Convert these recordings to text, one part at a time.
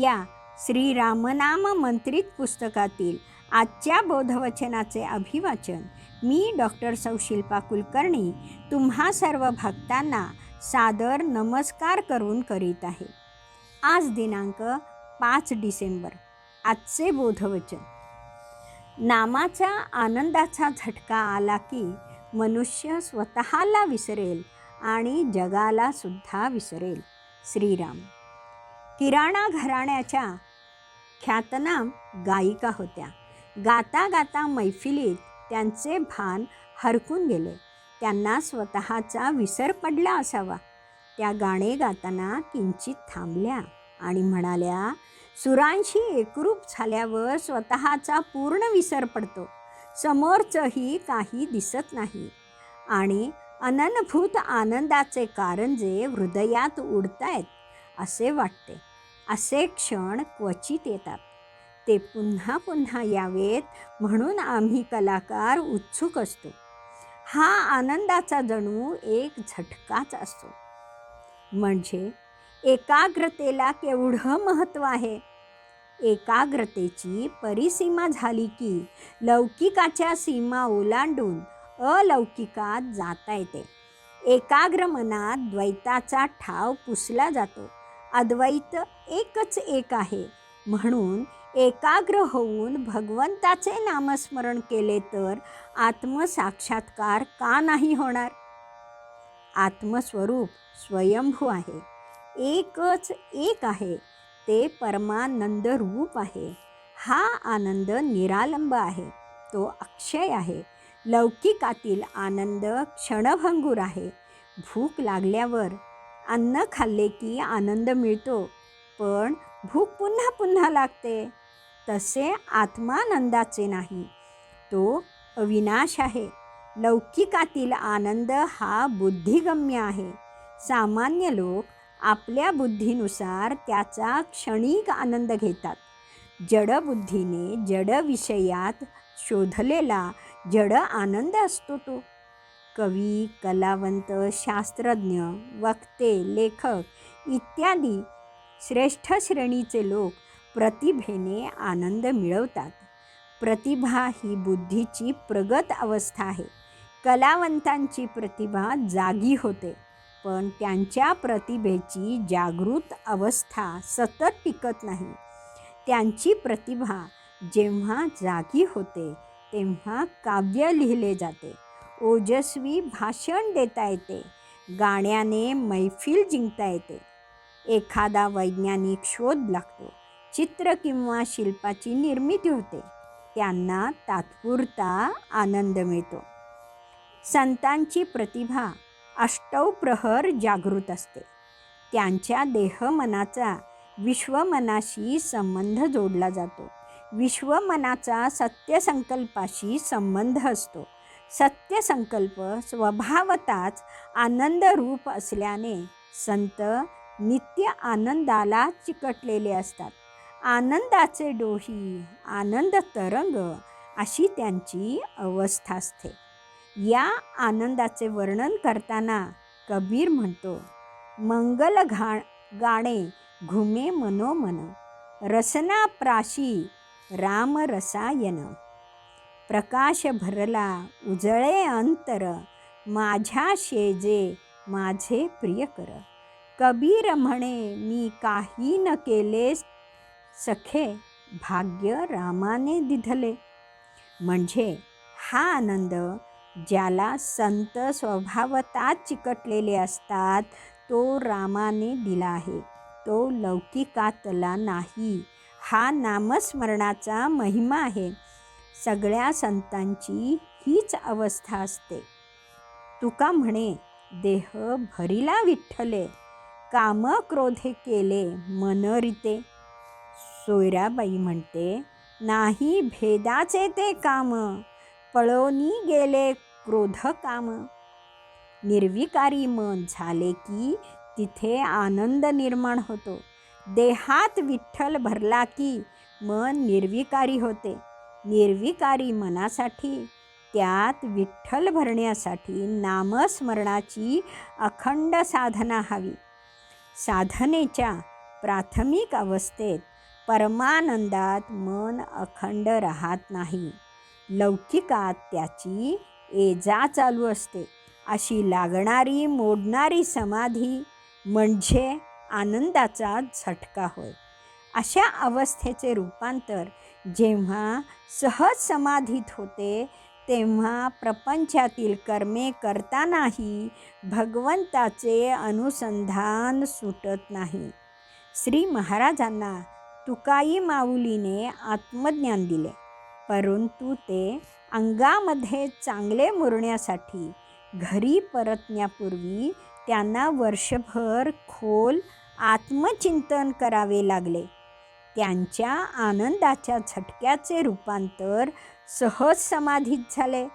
या श्री रामनाम मंत्रित पुस्तकातील आजच्या बोधवचनाचे अभिवाचन मी डॉक्टर सौशिल्पा कुलकर्णी तुम्हा सर्व भक्तांना सादर नमस्कार करून करीत आहे. आज दिनांक पाच डिसेंबर आजचे बोधवचन. नामाचा आनंदाचा झटका आला की मनुष्य स्वतःला विसरेल आणि जगाला सुद्धा विसरेल. श्रीराम. किराणा घराण्याच्या ख्यातनाम गायिका होत्या. गाता गाता मैफिलीत त्यांचे भान हरकून गेले. त्यांना स्वतःचा विसर पडला असावा. त्या गाणे गाताना किंचित थांबल्या आणि म्हणाल्या सुरांशी एकरूप झाल्यावर स्वतःचा पूर्ण विसर पडतो. समोरचंही काही दिसत नाही. आणि अननभूत आनंदाचे कारंजे हृदयात उडतायत असे वाटते. असे क्षण क्वचित येतात. ते पुन्हा पुन्हा यावेत म्हणून आम्ही कलाकार उत्सुक असतो. हा आनंदाचा जणू एक झटकाच असतो. म्हणजे एकाग्रतेला केवढं महत्त्व आहे? एकाग्रतेची परिसीमा झाली की लौकिकाच्या सीमा ओलांडून अलौकिकात जाता येते. एकाग्र मनात द्वैताचा ठाव पुसला जातो. अद्वैत एकच एक आहे. म्हणून एकाग्र होऊन भगवंताचे नामस्मरण केले तर आत्मसाक्षात्कार का नाही होणार? आत्मस्वरूप स्वयंभू आहे. एकच एक आहे. ते परमानंद रूप आहे. हा आनंद निरालंब आहे. तो अक्षय आहे. लौकिकातील आनंद क्षणभंगूर आहे. भूक लागल्यावर अन्न खाल्ले की आनंद मिळतो पण भूक पुन्हा पुन्हा लागते. तसे आत्मानंदाचे नाही. तो अविनाश आहे. लौकिकातील आनंद हा बुद्धिगम्य आहे. सामान्य लोक आपल्या बुद्धीनुसार त्याचा क्षणिक आनंद घेतात. जडबुद्धीने जड विषयात शोधलेला जड आनंद असतो तो. कवी कलावंत शास्त्रज्ञ वक्ते लेखक इत्यादी श्रेष्ठ श्रेणीचे लोक प्रतिभेने आनंद मिळवतात. प्रतिभा ही बुद्धीची प्रगत अवस्था आहे. कलावंतांची प्रतिभा जागी होते पण त्यांच्या प्रतिभेची जागृत अवस्था सतत टिकत नाही. त्यांची प्रतिभा जेव्हा जागी होते तेव्हा काव्य लिहिले जाते. ओजस्वी भाषण देता येते. गाण्याने मैफिल जिंकता येते. एखादा वैज्ञानिक शोध लागतो. चित्र किंवा शिल्पाची निर्मिती होते. त्यांना तात्पुरता आनंद मिळतो. संतांची प्रतिभा अष्टवप्रहर जागृत असते. त्यांच्या देहमनाचा विश्वमनाशी संबंध जोडला जातो. विश्वमनाचा सत्यसंकल्पाशी संबंध असतो. सत्यसंकल्प स्वभावताच आनंदरूप असल्याने संत नित्य आनंदाला चिकटलेले असतात. आनंदाचे डोही आनंद तरंग अशी त्यांची अवस्था असते. या आनंदाचे वर्णन करताना कबीर म्हणतो मंगल घा गाणे घुमे मनोमन रसना प्राशी राम रसायन. प्रकाश भरला उजळे अंतर माझ्या शेजे माझे प्रियकर कबीर म्हणे मी काही न केले सखे भाग्य रामाने दिधले. म्हणजे हा आनंद ज्याला संत स्वभावतात चिकटलेले असतात तो रामाने दिला आहे. तो लौकिकातला नाही. हा नामस्मरणाचा महिमा आहे. सगळ्या संतांची हीच अवस्था असते. तुका म्हणे देह भरिला विठ्ठले काम क्रोधे केले मनरिते सोयराबाई म्हणते नाही भेदाचे ते काम पळवणी गेले क्रोध काम. निर्विकारी मन झाले की तिथे आनंद निर्माण होतो. देहात विठ्ठल भरला की मन निर्विकारी होते. निर्विकारी मनासाठी त्यात विठ्ठल भरण्यासाठी नामस्मरणाची अखंड साधना हवी. साधनेच्या प्राथमिक अवस्थेत परमानंदात मन अखंड राहत नाही. लौकिकात त्याची एजा चालू असते. अशी लागणारी मोडणारी समाधी म्हणजे आनंदाचा झटका होय. अशा अवस्थेचे रूपांतर जेव्हा सहज समाधीत होते तेव्हा प्रपंचातील कर्मे करतानाही भगवंताचे अनुसंधान सुटत नाही. श्री महाराजांना तुकाई माऊलीने आत्मज्ञान दिले परंतु ते अंगामध्ये चांगले मुरण्यासाठी घरी परतण्यापूर्वी त्यांना वर्षभर खोल आत्मचिंतन करावे लागले. त्यांच्या आनंदाच्या झटक्याचे रूपांतर सहज समाधीत झाले.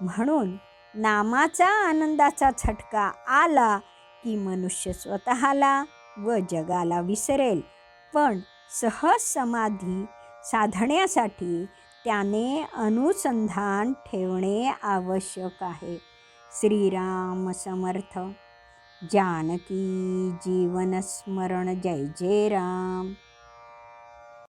म्हणून नामाचा आनंदाचा झटका आला की मनुष्य स्वतःला व जगाला विसरेल. पण सहज समाधी साधण्यासाठी त्याने अनुसंधान ठेवणे आवश्यक आहे. श्रीराम समर्थ. जानकी जीवनस्मरण जय जय राम.